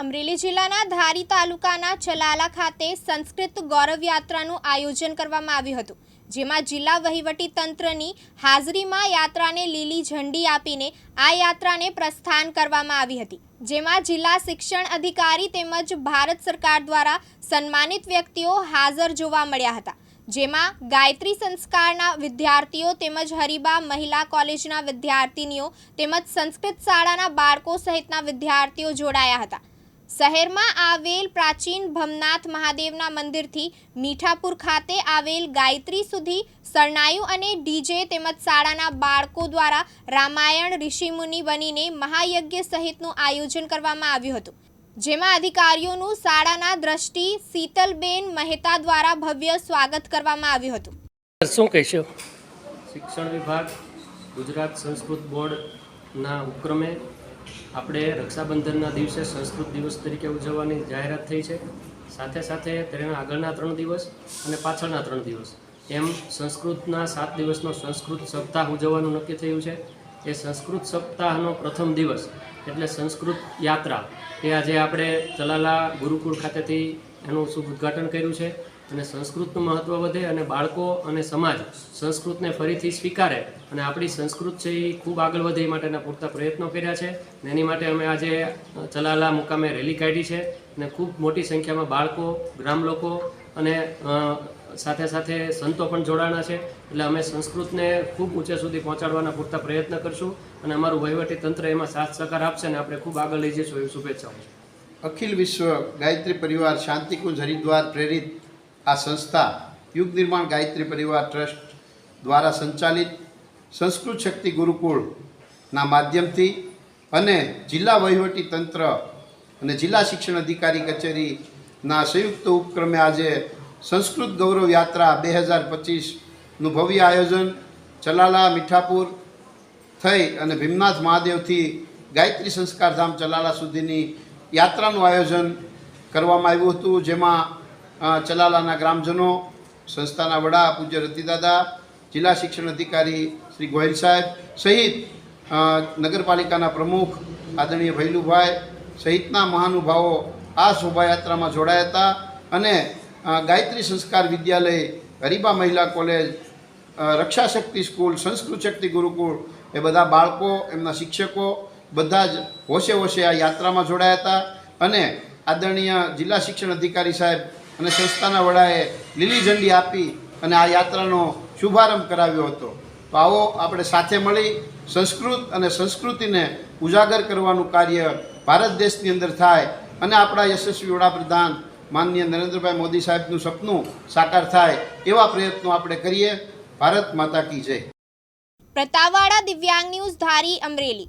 અમરેલી જિલ્લાના ધારી તાલુકાના ચલાલા ખાતે સંસ્કૃત ગૌરવ યાત્રાનું આયોજન કરવામાં આવ્યું હતું, જેમાં જિલ્લા વહીવટી તંત્રની હાજરીમાં યાત્રાને લીલી ઝંડી આપીને આ યાત્રાને પ્રસ્થાન કરવામાં આવી હતી, જેમાં જિલ્લા શિક્ષણ અધિકારી તેમજ ભારત સરકાર દ્વારા સન્માનિત વ્યક્તિઓ હાજર જોવા મળ્યા હતા, જેમાં ગાયત્રી સંસ્કારના વિદ્યાર્થીઓ તેમજ હરિબા મહિલા કોલેજના વિદ્યાર્થીનીઓ તેમજ સંસ્કૃત શાળાના બાળકો સહિતના વિદ્યાર્થીઓ જોડાયા હતા. શહેરમાં આવેલ પ્રાચીન ભમનાથ મહાદેવના મંદિરથી મીઠાપુર ખાતે આવેલ ગાયત્રી સુધી શરણાયુ અને ડીજે તેમજ શાળાના બાળકો દ્વારા રામાયણ ઋષિમુનિ બનીને મહાયજ્ઞ સહિતનું આયોજન કરવામાં આવ્યું હતું. જેમાં અધિકારીઓનું શાળાના દ્રષ્ટિ શીતલબેન મહેતા દ્વારા ભવ્ય સ્વાગત કરવામાં આવ્યું હતું. શું કહેશો? શિક્ષણ વિભાગ ગુજરાત સંસ્કૃત બોર્ડના ઉપક્રમે આપણે રક્ષાબંધનના દિવસે સંસ્કૃત દિવસ તરીકે ઉજવવાની જાહેરાત થઈ છે. સાથે સાથે તેના આગળના ત્રણ દિવસ અને પાછળના ત્રણ દિવસ. એમ સંસ્કૃતના સાત દિવસનો સંસ્કૃત સપ્તાહ ઉજવવાનું નક્કી થયું છે. એ સંસ્કૃત સપ્તાહનો પ્રથમ દિવસ એટલે સંસ્કૃત યાત્રા. એ આજે આપણે ચલાલા ગુરુકુળ ખાતેથી એનું શુભ ઉદ્ઘાટન કર્યું છે અને સંસ્કૃતનું મહત્ત્વ વધે અને બાળકો અને સમાજ સંસ્કૃતને ફરીથી સ્વીકારે અને આપણી સંસ્કૃત છે એ ખૂબ આગળ વધે એ માટેના પૂરતા પ્રયત્નો કર્યા છે અને એની માટે અમે આજે ચલાલા મુકામે રેલી કાઢી છે અને ખૂબ મોટી સંખ્યામાં બાળકો, ગ્રામ લોકો અને સાથે સાથે સંતો પણ જોડાણા છે. એટલે અમે સંસ્કૃતને ખૂબ ઊંચે સુધી પહોંચાડવાના પૂરતા પ્રયત્ન કરશું અને અમારું વહીવટી તંત્ર એમાં સાથ સહકાર આપશે અને આપણે ખૂબ આગળ લઈ જઈશું એવી શુભેચ્છાઓ અખિલ વિશ્વ ગાયત્રી પરિવાર શાંતિકુંજ હરિદ્વાર પ્રેરિત આ સંસ્થા યુગ નિર્માણ ગાયત્રી પરિવાર ટ્રસ્ટ દ્વારા સંચાલિત સંસ્કૃત શક્તિ ગુરુકુળના માધ્યમથી અને જિલ્લા વહીવટી તંત્ર અને જિલ્લા શિક્ષણ અધિકારી કચેરીના સંયુક્ત ઉપક્રમે આજે સંસ્કૃત ગૌરવ યાત્રા બે હજાર પચીસનું ભવ્ય આયોજન ચલાલા મીઠાપુર થઈ અને ભીમનાથ મહાદેવથી ગાયત્રી સંસ્કાર ધામ ચલાલા સુધીની યાત્રાનું આયોજન કરવામાં આવ્યું હતું, જેમાં ચલાલાના ગ્રામજનો, સંસ્થાના વડા, પૂજ્ય રતિદાદા, જિલ્લા શિક્ષણ અધિકારી શ્રી ગોહિલ સાહેબ સહિત નગરપાલિકાના પ્રમુખ આદરણીય ભૈલુભાઈ સહિતના મહાનુભાવો આ શોભાયાત્રામાં જોડાયા હતા અને ગાયત્રી સંસ્કાર વિદ્યાલય, ગરીબા મહિલા કોલેજ રક્ષાશક્તિ રક્ષા શક્તિ સ્કૂલ, સંસ્કૃત શક્તિ ગુરુકુળ એ બધા બાળકો, એમના શિક્ષકો બધા જ હોશે હોશે આ યાત્રામાં જોડાયા હતા અને આદરણીય જિલ્લા શિક્ષણ અધિકારી સાહેબ અને સંસ્થાના વડાએ લીલી ઝંડી આપી અને આ યાત્રાનો શુભારંભ કરાવ્યો હતો. તો આવો આપણે સાથે મળી સંસ્કૃત અને સંસ્કૃતિને ઉજાગર કરવાનું કાર્ય ભારત દેશની અંદર થાય અને આપણા યશસ્વી વડાપ્રધાન માનનીય નરેન્દ્રભાઈ મોદી સાહેબનું સપનું સાકાર થાય એવા પ્રયત્નો આપણે કરીએ. ભારત માતા કી જય. પ્રતાપવાડા દિવ્યાંગ ન્યૂઝ ધારી અમરેલી.